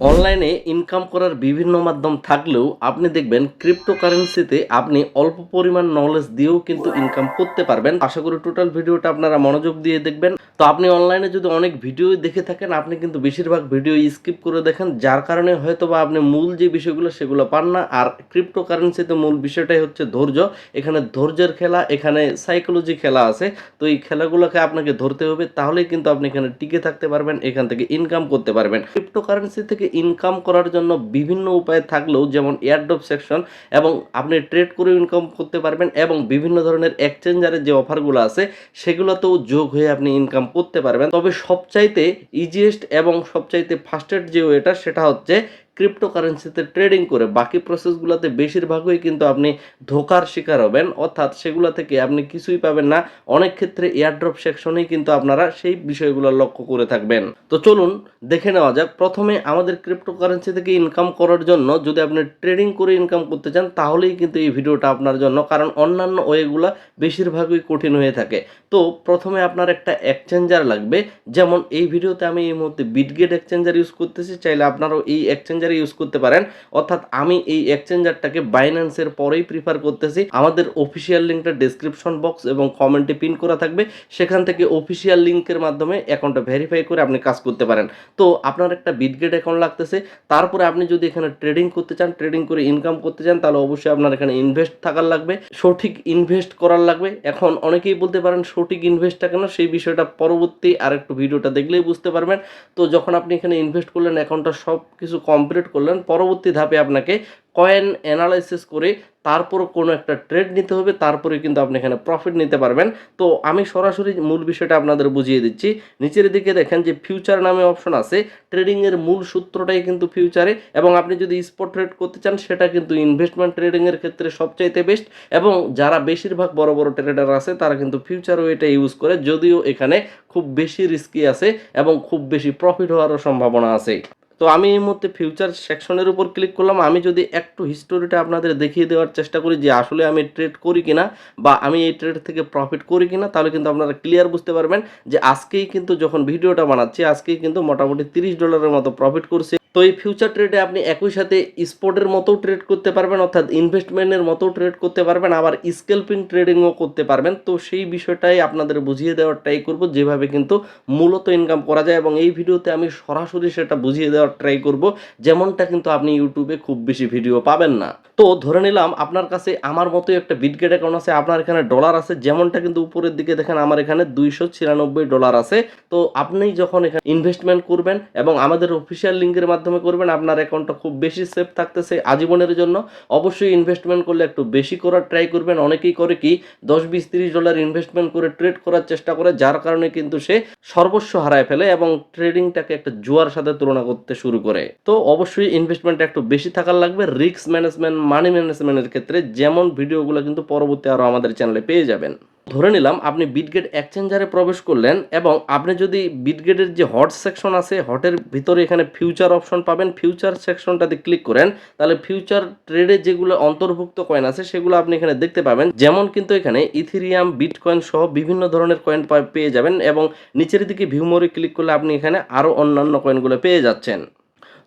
অনলাইনে ইনকাম করার বিভিন্ন মাধ্যম থাকলেও আপনি দেখবেন ক্রিপ্টোকারেন্সিতে আপনি অল্প পরিমাণ নলেজ দিয়েও কিন্তু ইনকাম করতে পারবেন। আশা করি টোটাল ভিডিওটা আপনারা মনোযোগ দিয়ে দেখবেন। তো আপনি অনলাইনে যদি অনেক ভিডিও দেখে থাকেন, আপনি কিন্তু বেশিরভাগ ভিডিও স্কিপ করে দেখেন, যার কারণে হয়তো বা আপনি মূল যে বিষয়গুলো সেগুলো পান না। আর ক্রিপ্টোকারেন্সিতে মূল বিষয়টাই হচ্ছে ধৈর্য। এখানে ধৈর্যের খেলা, এখানে সাইকোলজি খেলা আছে। তো এই খেলাগুলোকে আপনাকে ধরতে হবে, তাহলেই কিন্তু আপনি এখানে টিকে থাকতে পারবেন, এখান থেকে ইনকাম করতে পারবেন। ক্রিপ্টোকারেন্সি থেকে ইনকাম করার জন্য বিভিন্ন উপায় থাকলেও যেমন এয়ারড্রপ সেকশন এবং আপনি ট্রেড করে ইনকাম করতে পারবেন এবং বিভিন্ন ধরনের এক্সচেঞ্জারের যে অফারগুলো আছে, সেগুলোতেও যোগ হয়ে আপনি ইনকাম করতে পারবেন। তবে সবচাইতে ইজিয়েস্ট এবং সবচাইতে ফাস্টেস্ট যে ওয়েটা, সেটা হচ্ছে ক্রিপ্টোকারেন্সিতে ট্রেডিং করে বাকি প্রসেসগুলোতে বেশিরভাগই কিন্তু আপনি ধোকার শিকার হবেন। অর্থাৎ সেগুলো থেকে আপনি কিছুই পাবেন না। অনেক ক্ষেত্রে এয়ারড্রপ সেকশনেই কিন্তু আপনারা সেই বিষয়গুলো লক্ষ্য করে থাকবেন। তো চলুন দেখে নেওয়া যাক। প্রথমে আমাদের ক্রিপ্টোকারেন্সি থেকে ইনকাম করার জন্য যদি আপনি ট্রেডিং করে ইনকাম করতে চান, তাহলেই কিন্তু এই ভিডিওটা আপনার জন্য। কারণ অন্যান্য ওয়েগুলো বেশিরভাগই কঠিন হয়ে থাকে। তো প্রথমে আপনার একটা এক্সচেঞ্জার লাগবে। যেমন এই ভিডিওতে আমি এই মুহূর্তে বিটগেট এক্সচেঞ্জার ইউজ করতেছি। চাইলে আপনারাও এই এক্সচেঞ্জার ইউজ করতে পারেন। অর্থাৎ আমি এই এক্সচেঞ্জারটাকে বাইন্যান্সের পরেই প্রিফার করতেছি। আমাদের অফিসিয়াল লিঙ্কটা ডেসক্রিপশন বক্স এবং কমেন্টে পিন করা থাকবে। সেখান থেকে অফিসিয়াল লিঙ্কের মাধ্যমে অ্যাকাউন্টটা ভেরিফাই করে আপনি কাজ করতে পারেন। তো আপনার একটা বিটগেট অ্যাকাউন্ট লাগতেছে। তারপরে আপনি যদি এখানে ট্রেডিং করতে চান ট্রেডিং করে ইনকাম করতে চান, তাহলে অবশ্যই আপনার এখানে ইনভেস্ট থাকার লাগবে। সঠিক ইনভেস্ট করার লাগবে। এখন অনেকেই বলতে পারেন, সঠিক ইনভেস্টটা কেন? সেই বিষয়টা পরবর্তী আর একটু ভিডিওটা দেখলেই বুঝতে পারবেন। তো যখন আপনি এখানে ইনভেস্ট করলেন অ্যাকাউন্টটা সব কিছু কমপ্লিট করলেন, পরবর্তী ধাপে আপনাকে কয়েন অ্যানালাইসিস করে তারপর কোনো একটা ট্রেড নিতে হবে, তারপরে কিন্তু আপনি এখানে প্রফিট নিতে পারবেন। তো আমি সরাসরি মূল বিষয়টা আপনাদের বুঝিয়ে দিচ্ছি। নিচের দিকে দেখেন যে ফিউচার নামে অপশন আছে ট্রেডিংয়ের মূল সূত্রটাই কিন্তু ফিউচারে এবং আপনি যদি স্পট ট্রেড করতে চান, সেটা কিন্তু ইনভেস্টমেন্ট ট্রেডিংয়ের ক্ষেত্রে সবচাইতে বেস্ট এবং যারা বেশিরভাগ বড় বড় ট্রেডার আছে, তারা কিন্তু ফিউচারও এটা ইউজ করে, যদিও এখানে খুব বেশি রিস্কি আছে এবং খুব বেশি প্রফিট হওয়ারও সম্ভাবনা আছে। তো আমি এই মুহূর্তে ফিউচার সেকশনের উপর ক্লিক করলাম। আমি যদি একটু হিস্টোরিটা আপনাদের দেখিয়ে দেওয়ার চেষ্টা করি যে আসলে আমি ট্রেড করি কিনা বা আমি এই ট্রেড থেকে প্রফিট করি কিনা, তাহলে কিন্তু আপনারা ক্লিয়ার বুঝতে পারবেন যে আজকেই কিন্তু যখন ভিডিওটা বানাচ্ছি, আজকেই কিন্তু মোটামুটি তিরিশ ডলারের মতো প্রফিট করছে। তো এই ফিউচার ট্রেডে আপনি একই সাথে স্পোর্টের মতো ট্রেড করতে পারবেন, অর্থাৎ ইনভেস্টমেন্টের মতো ট্রেড করতে পারবেন, আবার স্কেলপিং ট্রেডিংও করতে পারবেন। তো সেই বিষয়টাই আপনাদের বুঝিয়ে দেওয়ার ট্রাই করব, যেভাবে কিন্তু মূলত ইনকাম করা যায় এবং এই ভিডিওতে আমি সরাসরি সেটা বুঝিয়ে দেওয়ার ট্রাই করব। যেমনটা কিন্তু আপনি ইউটিউবে খুব বেশি ভিডিও পাবেন না। তো ধরে নিলাম, আপনার কাছে আমার মতোই একটা বিটগেট অ্যাকাউন্ট আছে, আপনার এখানে ডলার আছে, যেমনটা কিন্তু উপরের দিকে দেখেন আমার এখানে দুইশো ছিয়ানব্বই ডলার আছে। তো আপনি যখন এখানে ইনভেস্টমেন্ট করবেন এবং আমাদের অফিসিয়াল লিঙ্কের মাধ্যমে করবেন, আপনার অ্যাকাউন্টটা খুব বেশি সেফ থাকতেছে আজীবনের জন্য। অবশ্যই ইনভেস্টমেন্ট করলে একটু বেশি করার ট্রাই করবেন। অনেকেই করে কি, দশ বিশ তিরিশ ডলার ইনভেস্টমেন্ট করে ট্রেড করার চেষ্টা করে, যার কারণে কিন্তু সে সর্বস্ব হারায় ফেলে এবং ট্রেডিংটাকে একটা জুয়ার সাথে তুলনা করতে শুরু করে। তো অবশ্যই ইনভেস্টমেন্ট একটু বেশি থাকার লাগবে। রিস্ক ম্যানেজমেন্ট মানি ম্যানেজমেন্টের ক্ষেত্রে যেমন ভিডিওগুলো কিন্তু পরবর্তী আরও আমাদের চ্যানেলে পেয়ে যাবেন। ধরে নিলাম আপনি বিটগেট এক্সচেঞ্জারে প্রবেশ করলেন এবং আপনি যদি বিটগেটের যে হট সেকশন আছে হটের ভিতরে এখানে ফিউচার অপশন পাবেন। ফিউচার সেকশনটাতে ক্লিক করেন, তাহলে ফিউচার ট্রেডে যেগুলো অন্তর্ভুক্ত কয়েন আছে, সেগুলো আপনি এখানে দেখতে পাবেন। যেমন কিন্তু এখানে ইথিরিয়াম বিটকয়েন সহ বিভিন্ন ধরনের কয়েন পেয়ে যাবেন এবং নিচের দিকে ভিউমোরে ক্লিক করলে আপনি এখানে আরও অন্যান্য কয়েনগুলো পেয়ে যাচ্ছেন।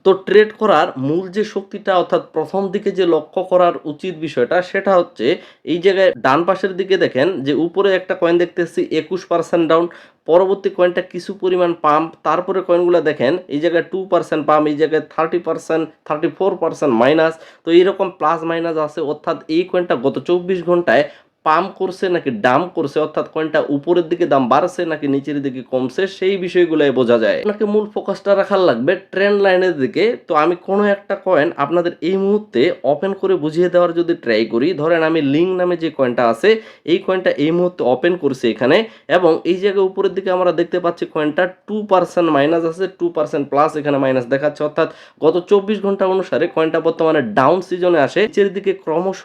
তো ট্রেড করার মূল যে শক্তিটা, অর্থাৎ প্রথম দিকে যে লক্ষ্য করার উচিত বিষয়টা, সেটা হচ্ছে এই জায়গায় ডান পাশের দিকে দেখেন যে উপরে একটা কয়েন দেখতেছি, একুশ পার্সেন্ট ডাউন পরবর্তী কয়েনটা কিছু পরিমাণ পাম্প তারপরে কয়েনগুলো দেখেন, এই জায়গায় টু পার্সেন্ট পাম্প এই জায়গায় thirty percent thirty four percent minus তো এইরকম প্লাস মাইনাস আছে, অর্থাৎ এই কয়েনটা গত চব্বিশ ঘন্টায় পাম্প করছে নাকি ডাম করছে, অর্থাৎ কয়েনটা উপরের দিকে দাম বাড়ছে নাকি নিচের দিকে কমছে, সেই বিষয়গুলোই বোঝা যায়। আপনাকে মূল ফোকাসটা রাখার লাগবে ট্রেন্ড লাইনের দিকে। তো আমি কোনো একটা কয়েন আপনাদের এই মুহূর্তে ওপেন করে বুঝিয়ে দেওয়ার যদি ট্রাই করি, ধরেন আমি লিঙ্ক নামে যে কয়েনটা আছে, এই কয়েনটা এই মুহূর্তে ওপেন করছে এখানে এবং এই জায়গায় উপরের দিকে আমরা দেখতে পাচ্ছি কয়েনটা টু পার্সেন্ট মাইনাস আছে টু পার্সেন্ট প্লাস এখানে মাইনাস দেখাচ্ছে। অর্থাৎ গত চব্বিশ ঘণ্টা অনুসারে কয়েনটা বর্তমানে ডাউন সিজনে আসে। নিচের দিকে ক্রমশ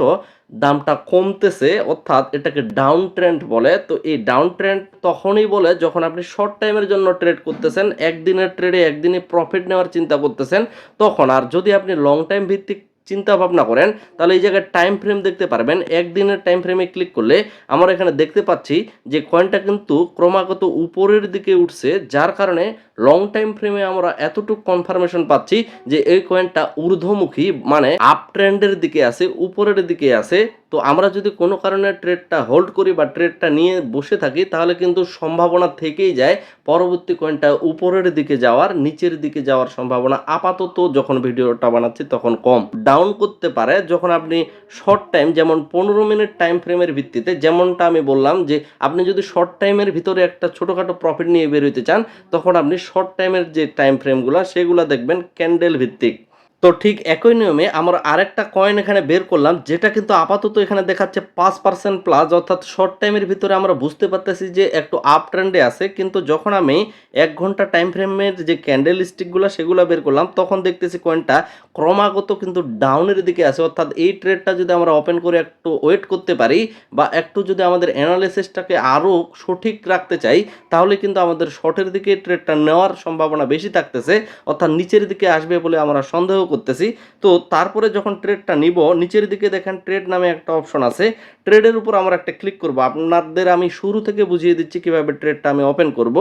দামটা কমতেছে, অর্থাৎ এটাকে ডাউন ট্রেন্ড বলে। তো এই ডাউন ট্রেন্ড তখনই বলে যখন আপনি শর্ট টাইমের জন্য ট্রেড করতেছেন, একদিনের ট্রেডে একদিনে প্রফিট নেওয়ার চিন্তা করতেছেন, তখন আর যদি আপনি লং টাইম ভিত্তিক চিন্তা ভাবনা করেন, তাহলে এই জায়গায় টাইম ফ্রেম দেখতে পারবেন। একদিনের টাইম ফ্রেমে ক্লিক করলে আমরা এখানে দেখতে পাচ্ছি যে কয়েনটা কিন্তু ক্রমাগত উপরের দিকে উঠছে, যার কারণে লং টাইম ফ্রেমে আমরা এতটুকু কনফার্মেশন পাচ্ছি যে এই কয়েনটা ঊর্ধ্বমুখী মানে আপ ট্রেন্ডের দিকে আছে, উপরের দিকে আছে। তো আমরা যদি কোনো কারণে ট্রেডটা হোল্ড করি বা ট্রেডটা নিয়ে বসে থাকি, তাহলে কিন্তু সম্ভাবনা থেকেই যায় পরবর্তী কয়েনটা উপরের দিকে যাওয়ার, নিচের দিকে যাওয়ার সম্ভাবনা আপাতত যখন ভিডিওটা বানাচ্ছি তখন কম। ডাউন করতে পারে যখন আপনি শর্ট টাইম যেমন পনেরো মিনিট টাইম ফ্রেমের ভিত্তিতে, যেমনটা আমি বললাম যে আপনি যদি শর্ট টাইমের ভিতরে একটা ছোটোখাটো প্রফিট নিয়ে বেরোতে চান, তখন আপনি শর্ট টাইমের যে টাইম ফ্রেমগুলো সেগুলো দেখবেন ক্যান্ডেল ভিত্তিক। তো ঠিক একই নিয়মে আমরা আরেকটা কয়েন এখানে বের করলাম, যেটা কিন্তু আপাতত এখানে দেখাচ্ছে পাঁচ পার্সেন্ট প্লাস অর্থাৎ শর্ট টাইমের ভিতরে আমরা বুঝতে পারতেছি যে একটু আপ ট্রেন্ডে আছে, কিন্তু যখন আমি এক ঘণ্টা টাইম ফ্রেমের যে ক্যান্ডেল স্টিকগুলো সেগুলো বের করলাম, তখন দেখতেছি কয়েনটা ক্রমাগত কিন্তু ডাউনের দিকে আছে। অর্থাৎ এই ট্রেডটা যদি আমরা ওপেন করে একটু ওয়েট করতে পারি বা একটু যদি আমাদের অ্যানালিসিসটাকে আরও সঠিক রাখতে চাই, তাহলে কিন্তু আমাদের শর্টের দিকে ট্রেডটা নেওয়ার সম্ভাবনা বেশি থাকতেছে, অর্থাৎ নিচের দিকে আসবে বলে আমরা সন্দেহ করতেছি। তো তারপরে যখন ট্রেডটা নিব, নিচের দিকে দেখেন ট্রেড নামে একটা অপশন আছে। ট্রেডের উপর আমরা একটা ক্লিক করব। আপনাদের আমি শুরু থেকে বুঝিয়ে দিচ্ছি কীভাবে ট্রেডটা আমি ওপেন করব।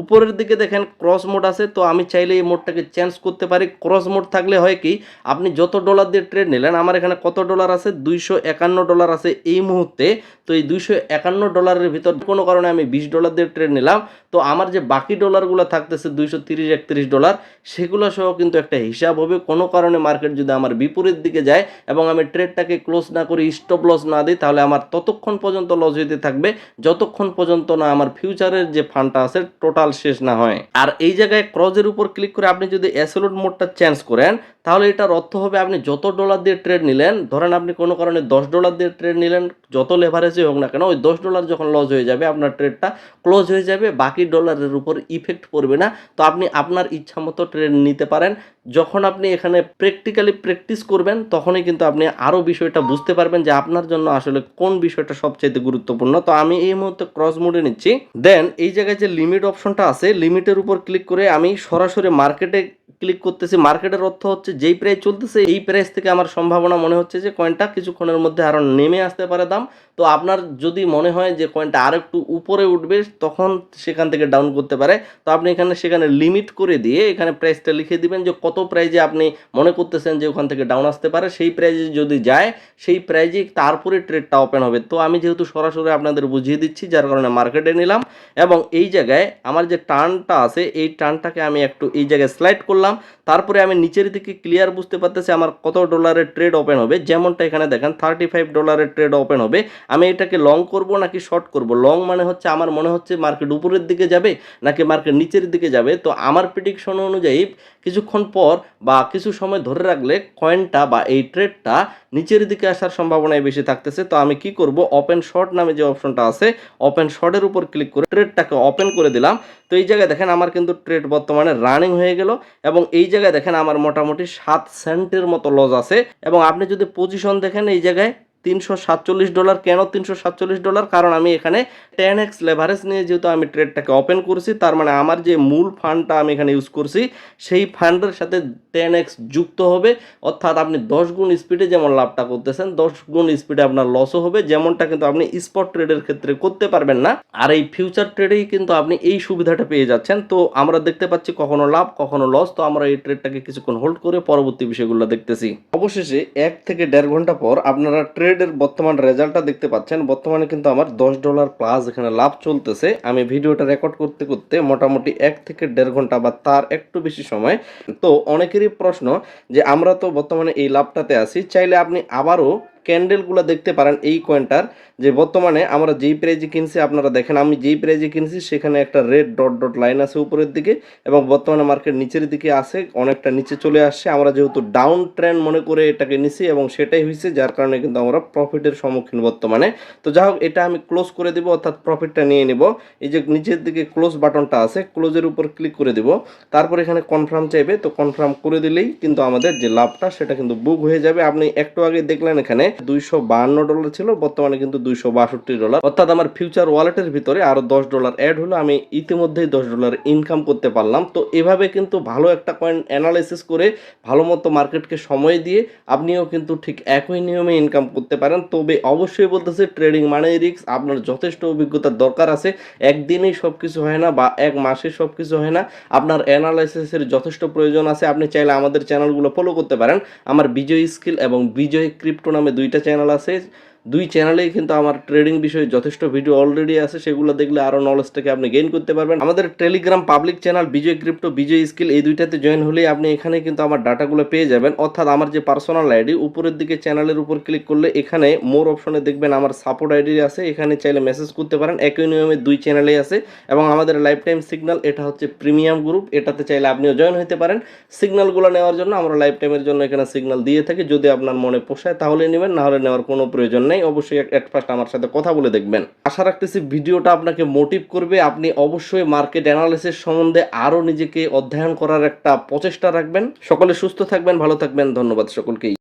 উপরের দিকে দেখেন ক্রস মোড আছে, তো আমি চাইলে এই মোডটাকে চেঞ্জ করতে পারি। ক্রস মোড থাকলে হয় কি, আপনি যত ডলার দিয়ে ট্রেড নিলেন, আমার এখানে কত ডলার আছে? দুইশো একান্ন ডলার আছে এই মুহূর্তে। তো এই দুইশো একান্ন ডলারের ভিতর কোনো কারণে আমি বিশ ডলার দিয়ে ট্রেড নিলাম। তো আমার যে বাকি ডলারগুলো থাকতেছে, দুইশো তিরিশ একত্রিশ ডলার সেগুলো সহ কিন্তু একটা হিসাব হবে। কোনো কারণে মার্কেট যদি আমার বিপরীত দিকে যায় এবং আমি ট্রেডটাকে ক্লোজ না করি স্টপ লস না দিই, তাহলে আমার ততক্ষণ পর্যন্ত লস হইতে থাকবে। যতক্ষণ পর্যন্ত না আমার ফিউচারের যে ফান্ডটা আছে টোটাল শেষ না হয়। আর এই জায়গায় ক্রজের উপর ক্লিক করে আপনি যদি অ্যাসোলোড মোডটা চেঞ্জ করেন তাহলে এটার অর্থ হবে আপনি যত ডলার দিয়ে ট্রেড নিলেন, ধরেন আপনি কোনো কারণে দশ ডলার দিয়ে ট্রেড নিলেন, যত লেভারেজই হোক না কেন, ওই দশ ডলার যখন লস হয়ে যাবে, আপনার ট্রেডটা ক্লোজ হয়ে যাবে, বাকি ডলারের উপর ইফেক্ট পড়বে না। তো আপনি আপনার ইচ্ছা মতো ট্রেড নিতে পারেন। যখন আপনি এখানে প্র্যাকটিক্যালি প্র্যাকটিস করবেন, তখনই কিন্তু আপনি আরও বিষয়টা বুঝতে পারবেন যে আপনার জন্য আসলে কোন বিষয়টা সবচাইতে গুরুত্বপূর্ণ। তো আমি এই মুহূর্তে ক্রস মোডে নিচ্ছি। দেন এই জায়গায় যে লিমিট অপশনটা আছে লিমিটের উপর ক্লিক করে আমি সরাসরি মার্কেটে ক্লিক করতেছি। মার্কেটের অর্থ হচ্ছে যেই প্রাইস চলতেছে, এই প্রাইস থেকে আমার সম্ভাবনা মনে হচ্ছে যে কয়েনটা কিছুক্ষণের মধ্যে আরও নেমে আসতে পারে দাম। তো আপনার যদি মনে হয় যে কয়েনটা আর একটু উপরে উঠবে, তখন সেখান থেকে ডাউন করতে পারে। তো আপনি এখানে, সেখানে লিমিট করে দিয়ে এখানে প্রাইসটা লিখে দিবেন যে কত প্রাইজে আপনি মনে করতেছেন যে ওখান থেকে ডাউন আসতে পারে। সেই প্রাইজে যদি যায়, সেই প্রাইজে তারপরে ট্রেডটা ওপেন হবে। তো আমি যেহেতু সরাসরি আপনাদের বুঝিয়ে দিচ্ছি, যার কারণে মার্কেটে নিলাম। এবং এই জায়গায় আমার যে টার্নটা আছে, এই টার্নটাকে আমি একটু এই জায়গায় স্লাইড করলাম। তারপরে আমি নিচের দিকে ক্লিয়ার বুঝতে পারতেছি আমার কত ডলারের ট্রেড ওপেন হবে। যেমনটা এখানে দেখেন থার্টি ফাইভ ডলারের ট্রেড ওপেন হবে। আমি এটাকে লং করব নাকি শর্ট করব? লং মানে হচ্ছে আমার মনে হচ্ছে মার্কেট উপরের দিকে যাবে নাকি মার্কেট নিচের দিকে যাবে? তো আমার প্রিডিকশন অনুযায়ী কিছুক্ষণ পর বা কিছু সময় ধরে রাখলে কয়েনটা বা এই ট্রেডটা নিচের দিকে আসার সম্ভাবনায় বেশি থাকতেছে। তো আমি কি করব? ওপেন শর্ট নামে যে অপশনটা আছে ওপেন শর্টের উপর ক্লিক করে ট্রেডটাকে ওপেন করে দিলাম। তো এই জায়গায় দেখেন আমার কিন্তু ট্রেড বর্তমানে রানিং হয়ে গেল এবং এই জায়গায় দেখেন আমার মোটামুটি সাত সেন্টের মতো লস আছে। এবং আপনি যদি পজিশন দেখেন এই জায়গায় তিনশো সাতচল্লিশ ডলার। কেন তিনশো সাতচল্লিশ ডলার? কারণ আমি এখানে টেন এক্স লেভারেজ নিয়ে যেহেতু আমি ট্রেডটাকে ওপেন করছি, তার মানে আমার যে মূল ফান্ডটা আমি এখানে ইউজ করছি, সেই ফান্ডের সাথে টেন এক্স যুক্ত হবে। অর্থাৎ আপনি দশ গুণ স্পিডে যেমন লাভটা করতেছেন, দশ গুণ স্পিডে আপনার লসও হবে। যেমনটা কিন্তু আপনি স্পট ট্রেডের ক্ষেত্রে করতে পারবেন না। আর এই ফিউচার ট্রেডেই কিন্তু আপনি এই সুবিধাটা পেয়ে যাচ্ছেন। তো আমরা দেখতে পাচ্ছি কখনো লাভ, কখনো লস তো আমরা এই ট্রেডটাকে কিছুক্ষণ হোল্ড করে পরবর্তী বিষয়গুলো দেখতেছি। অবশেষে এক থেকে দেড় ঘণ্টা পর আপনারা ট্রেডের বর্তমান রেজাল্টটা দেখতে পাচ্ছেন। বর্তমানে কিন্তু আমার দশ ডলার প্লাস এখানে লাভ চলতেছে। আমি ভিডিওটা রেকর্ড করতে করতে মোটামুটি এক থেকে দেড় ঘণ্টা বা তার একটু বেশি সময়। তো অনেকেরই প্রশ্ন যে আমরা তো বর্তমানে এই লাভটাতে আছি। চাইলে আপনি আবারও ক্যান্ডেলগুলো দেখতে পারেন এই কয়েনটার যে বর্তমানে আমরা যেই প্রাইজে কিনছি, আপনারা দেখেন, আমি যেই প্রাইজে কিনছি, সেখানে একটা রেড ডট ডট লাইন আছে উপরের দিকে এবং বর্তমানে মার্কেট নিচের দিকে আছে, অনেকটা নিচে চলে আসছে। আমরা যেহেতু ডাউন ট্রেন্ড মনে করে এটাকে নিছি এবং সেটাই হয়েছে যার কারণে কিন্তু আমরা প্রফিটের সম্মুখীন বর্তমানে। তো যাই হোক, এটা আমি ক্লোজ করে দেবো, অর্থাৎ প্রফিটটা নিয়ে নেব। এই যে নিচের দিকে ক্লোজ বাটনটা আছে ক্লোজের উপর ক্লিক করে দেব। তারপর এখানে কনফার্ম চাইবে, তো কনফার্ম করে দিলেই কিন্তু আমাদের যে লাভটা, সেটা কিন্তু বুক হয়ে যাবে। আপনি একটু আগে দেখলেন এখানে দুইশো বাহান্ন ডলার ছিল, বর্তমানে কিন্তু দুইশো বাষট্টি ডলার। অর্থাৎ আমার ফিউচার ওয়ালেটের ভিতরে আরও দশ ডলার অ্যাড হলো, আমি ইতিমধ্যেই দশ ডলার ইনকাম করতে পারলাম। তো এভাবে কিন্তু ভালো একটা কয়েন অ্যানালাইসিস করে ভালো মতো মার্কেটকে সময় দিয়ে আপনিও কিন্তু ঠিক একই নিয়মে ইনকাম করতে পারেন। তবে অবশ্যই বলতেছে ট্রেডিং মানে রিস্ক আপনার যথেষ্ট অভিজ্ঞতার দরকার আছে। একদিনেই সব কিছু হয় না বা এক মাসে সব কিছু হয় না। আপনার অ্যানালাইসিসের যথেষ্ট প্রয়োজন আছে। আপনি চাইলে আমাদের চ্যানেলগুলো ফলো করতে পারেন। আমার বিজয় স্কিল এবং বিজয় ক্রিপ্টো নামে দুইটা চ্যানেল আছে দুই চ্যানেলেই কিন্তু আমার ট্রেডিং বিষয়ে যথেষ্ট ভিডিও অলরেডি আছে, সেগুলো দেখলে আরও নলেজটাকে আপনি গেইন করতে পারবেন। আমাদের Telegram public channel Bijoy crypto Bijoy skill এই দুইটাতে জয়েন হলেই আপনি এখানে কিন্তু আমার ডাটাগুলো পেয়ে যাবেন। অর্থাৎ আমার যে পার্সোনাল আইডি উপরের দিকে চ্যানেলের উপর ক্লিক করলে এখানে মোর অপশনে দেখবেন আমার সাপোর্ট আইডি আছে। এখানে চাইলে মেসেজ করতে পারেন। একই নিয়মে দুই চ্যানেলেই আছে এবং আমাদের লাইফ টাইম সিগন্যাল এটা হচ্ছে প্রিমিয়াম গ্রুপ এটাতে চাইলে আপনিও জয়েন হতে পারেন। সিগন্যালগুলো নেওয়ার জন্য আমরা লাইফ টাইমের জন্য এখানে সিগন্যাল দিয়ে থাকি। যদি আপনার মনে পোষায় তাহলে নেবেন, না হলে নেওয়ার কোনো প্রয়োজন নেই। অবশ্যই এট ফার্স্ট আমার সাথে কথা বলে দেখবেন। আশা রাখতেছি ভিডিওটা আপনাকে মোটিভ করবে। আপনি অবশ্যই মার্কেট অ্যানালিসিস সম্বন্ধে আরও নিজেকে অধ্যয়ন করার একটা প্রচেষ্টা রাখবেন। সকলে সুস্থ থাকবেন, ভালো থাকবেন। ধন্যবাদ সকলকেই।